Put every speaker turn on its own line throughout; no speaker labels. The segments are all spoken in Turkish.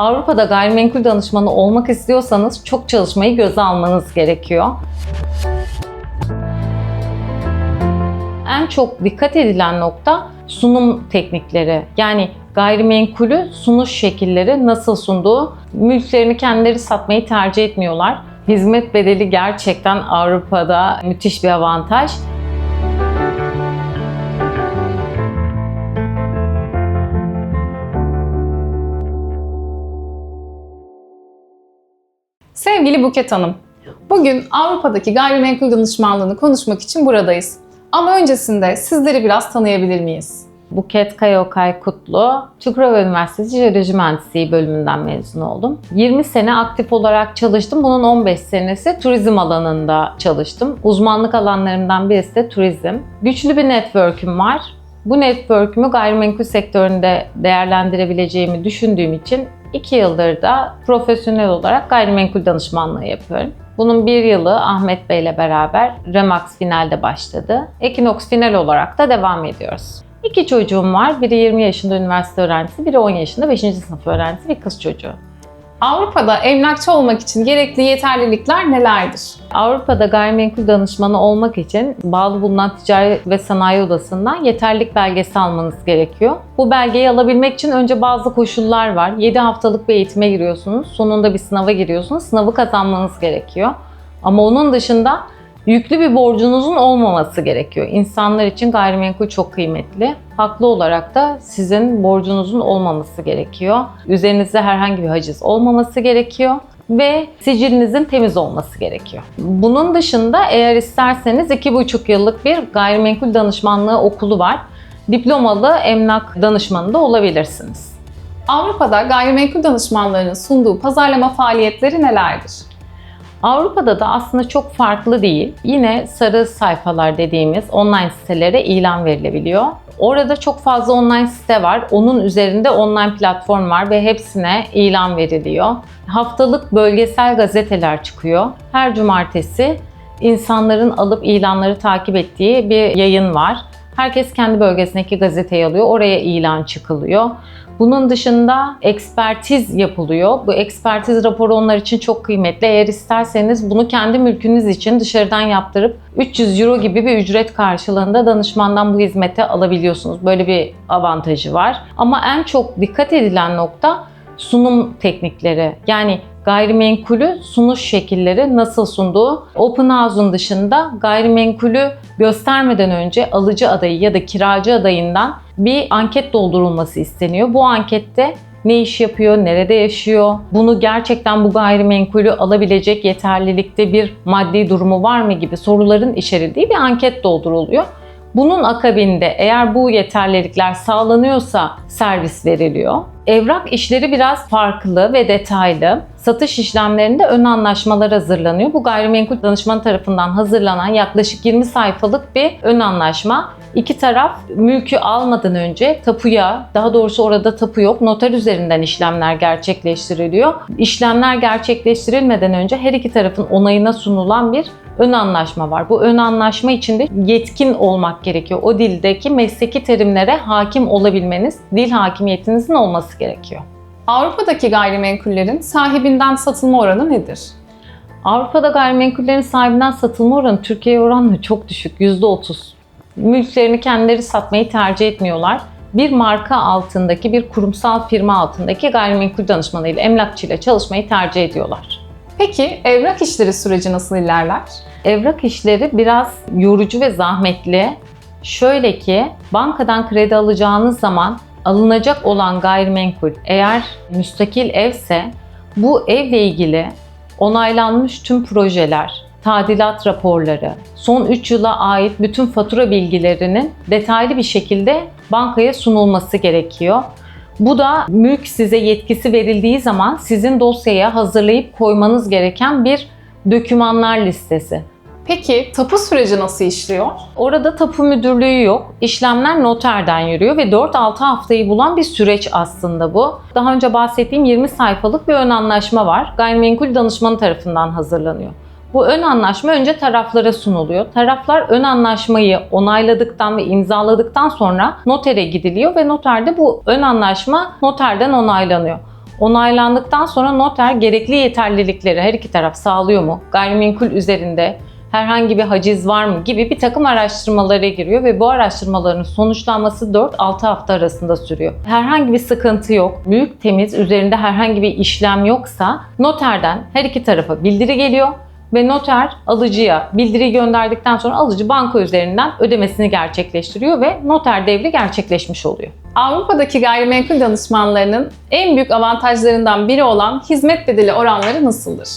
Avrupa'da gayrimenkul danışmanı olmak istiyorsanız çok çalışmayı göze almanız gerekiyor. En çok dikkat edilen nokta sunum teknikleri. Yani gayrimenkulü sunuş şekilleri nasıl sunduğu, mülklerini kendileri satmayı tercih etmiyorlar. Hizmet bedeli gerçekten Avrupa'da müthiş bir avantaj.
Sevgili Buket Hanım, bugün Avrupa'daki gayrimenkul danışmanlığını konuşmak için buradayız. Ama öncesinde sizleri biraz tanıyabilir miyiz?
Buket Kayokay Kutlu, Çukurova Üniversitesi Jeoloji Mühendisliği bölümünden mezun oldum. 20 sene aktif olarak çalıştım. Bunun 15 senesi turizm alanında çalıştım. Uzmanlık alanlarımdan birisi de turizm. Güçlü bir network'üm var. Bu network'ümü gayrimenkul sektöründe değerlendirebileceğimi düşündüğüm için 2 yıldır da profesyonel olarak gayrimenkul danışmanlığı yapıyorum. Bunun bir yılı Ahmet Bey ile beraber Remax finalde başladı. Equinox final olarak da devam ediyoruz. İki çocuğum var. Biri 20 yaşında üniversite öğrencisi, biri 10 yaşında 5. sınıf öğrencisi bir kız çocuğu.
Avrupa'da emlakçı olmak için gerekli yeterlilikler nelerdir?
Avrupa'da gayrimenkul danışmanı olmak için bağlı bulunan Ticaret ve Sanayi Odası'ndan yeterlilik belgesi almanız gerekiyor. Bu belgeyi alabilmek için önce bazı koşullar var. 7 haftalık bir eğitime giriyorsunuz. Sonunda bir sınava giriyorsunuz. Sınavı kazanmanız gerekiyor. Ama onun dışında yüklü bir borcunuzun olmaması gerekiyor. İnsanlar için gayrimenkul çok kıymetli. Haklı olarak da sizin borcunuzun olmaması gerekiyor. Üzerinizde herhangi bir haciz olmaması gerekiyor ve sicilinizin temiz olması gerekiyor. Bunun dışında eğer isterseniz 2,5 yıllık bir gayrimenkul danışmanlığı okulu var. Diplomalı emlak danışmanı da olabilirsiniz.
Avrupa'da gayrimenkul danışmanlarının sunduğu pazarlama faaliyetleri nelerdir?
Avrupa'da da aslında çok farklı değil. Yine sarı sayfalar dediğimiz online sitelere ilan verilebiliyor. Orada çok fazla online site var. Onun üzerinde online platform var ve hepsine ilan veriliyor. Haftalık bölgesel gazeteler çıkıyor. Her cumartesi insanların alıp ilanları takip ettiği bir yayın var. Herkes kendi bölgesindeki gazeteyi alıyor. Oraya ilan çıkılıyor. Bunun dışında ekspertiz yapılıyor. Bu ekspertiz raporu onlar için çok kıymetli. Eğer isterseniz bunu kendi mülkünüz için dışarıdan yaptırıp 300 euro gibi bir ücret karşılığında danışmandan bu hizmeti alabiliyorsunuz. Böyle bir avantajı var. Ama en çok dikkat edilen nokta sunum teknikleri. Yani gayrimenkulü sunuş şekilleri nasıl sunduğu. Open House'un dışında gayrimenkulü göstermeden önce alıcı adayı ya da kiracı adayından bir anket doldurulması isteniyor. Bu ankette ne iş yapıyor, nerede yaşıyor, bunu gerçekten bu gayrimenkulü alabilecek yeterlilikte bir maddi durumu var mı gibi soruların içerildiği bir anket dolduruluyor. Bunun akabinde eğer bu yeterlilikler sağlanıyorsa servis veriliyor. Evrak işleri biraz farklı ve detaylı. Satış işlemlerinde ön anlaşmalar hazırlanıyor. Bu gayrimenkul danışman tarafından hazırlanan yaklaşık 20 sayfalık bir ön anlaşma. İki taraf mülkü almadan önce tapuya, daha doğrusu orada tapu yok, noter üzerinden işlemler gerçekleştiriliyor. İşlemler gerçekleştirilmeden önce her iki tarafın onayına sunulan bir ön anlaşma var. Bu ön anlaşma içinde yetkin olmak gerekiyor. O dildeki mesleki terimlere hakim olabilmeniz, dil hakimiyetinizin olması gerekiyor.
Avrupa'daki gayrimenkullerin sahibinden satılma oranı nedir?
Avrupa'da gayrimenkullerin sahibinden satılma oranı Türkiye'ye oranla çok düşük, %30. Mülklerini kendileri satmayı tercih etmiyorlar. Bir marka altındaki, bir kurumsal firma altındaki gayrimenkul danışmanıyla, emlakçıyla çalışmayı tercih ediyorlar.
Peki evrak işleri süreci nasıl ilerler?
Evrak işleri biraz yorucu ve zahmetli. Şöyle ki bankadan kredi alacağınız zaman alınacak olan gayrimenkul eğer müstakil evse bu evle ilgili onaylanmış tüm projeler, tadilat raporları, son 3 yıla ait bütün fatura bilgilerinin detaylı bir şekilde bankaya sunulması gerekiyor. Bu da mülk size yetkisi verildiği zaman sizin dosyaya hazırlayıp koymanız gereken bir dokümanlar listesi.
Peki tapu süreci nasıl işliyor?
Orada tapu müdürlüğü yok. İşlemler noterden yürüyor ve 4-6 haftayı bulan bir süreç aslında bu. Daha önce bahsettiğim 20 sayfalık bir ön anlaşma var. Gayrimenkul danışmanı tarafından hazırlanıyor. Bu ön anlaşma önce taraflara sunuluyor. Taraflar ön anlaşmayı onayladıktan ve imzaladıktan sonra notere gidiliyor ve noterde bu ön anlaşma noterden onaylanıyor. Onaylandıktan sonra noter gerekli yeterlilikleri her iki taraf sağlıyor mu? Gayrimenkul üzerinde herhangi bir haciz var mı gibi bir takım araştırmalara giriyor ve bu araştırmaların sonuçlanması 4-6 hafta arasında sürüyor. Herhangi bir sıkıntı yok, mülk temiz, üzerinde herhangi bir işlem yoksa noterden her iki tarafa bildiri geliyor ve noter alıcıya bildiri gönderdikten sonra alıcı banka üzerinden ödemesini gerçekleştiriyor ve noter devri gerçekleşmiş oluyor.
Avrupa'daki gayrimenkul danışmanlarının en büyük avantajlarından biri olan hizmet bedeli oranları nasıldır?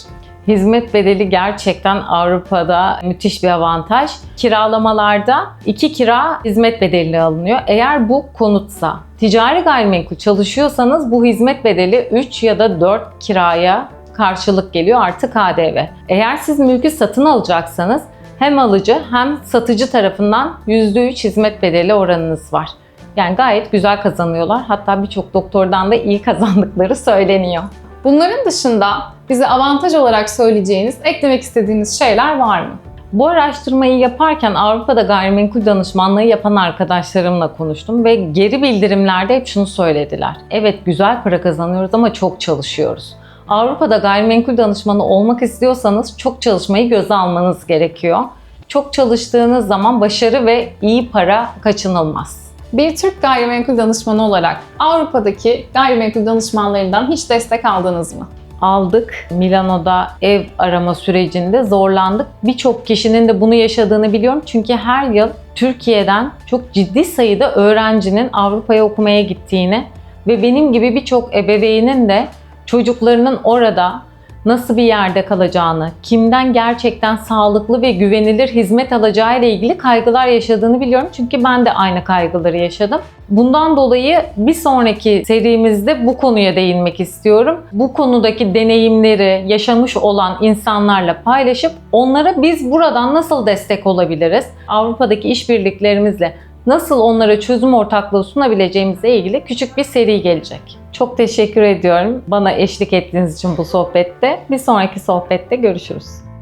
Hizmet bedeli gerçekten Avrupa'da müthiş bir avantaj. Kiralamalarda iki kira hizmet bedeli alınıyor. Eğer bu konutsa, ticari gayrimenkul çalışıyorsanız bu hizmet bedeli 3 ya da 4 kiraya karşılık geliyor artı KDV. Eğer siz mülkü satın alacaksanız hem alıcı hem satıcı tarafından %3 hizmet bedeli oranınız var. Yani gayet güzel kazanıyorlar. Hatta birçok doktordan da iyi kazandıkları söyleniyor.
Bunların dışında bize avantaj olarak söyleyeceğiniz, eklemek istediğiniz şeyler var mı?
Bu araştırmayı yaparken Avrupa'da gayrimenkul danışmanlığı yapan arkadaşlarımla konuştum ve geri bildirimlerde hep şunu söylediler. Evet güzel para kazanıyoruz ama çok çalışıyoruz. Avrupa'da gayrimenkul danışmanı olmak istiyorsanız çok çalışmayı göze almanız gerekiyor. Çok çalıştığınız zaman başarı ve iyi para kaçınılmaz.
Bir Türk gayrimenkul danışmanı olarak Avrupa'daki gayrimenkul danışmanlarından hiç destek aldınız mı?
aldık. Milano'da ev arama sürecinde zorlandık. Birçok kişinin de bunu yaşadığını biliyorum. Çünkü her yıl Türkiye'den çok ciddi sayıda öğrencinin Avrupa'ya okumaya gittiğini ve benim gibi birçok ebeveynin de çocuklarının orada nasıl bir yerde kalacağını, kimden gerçekten sağlıklı ve güvenilir hizmet alacağı ile ilgili kaygılar yaşadığını biliyorum. Çünkü ben de aynı kaygıları yaşadım. Bundan dolayı bir sonraki serimizde bu konuya değinmek istiyorum. Bu konudaki deneyimleri yaşamış olan insanlarla paylaşıp onlara biz buradan nasıl destek olabiliriz? Avrupa'daki işbirliklerimizle nasıl onlara çözüm ortaklığı sunabileceğimizle ilgili küçük bir seri gelecek. Çok teşekkür ediyorum bana eşlik ettiğiniz için bu sohbette. Bir sonraki sohbette görüşürüz.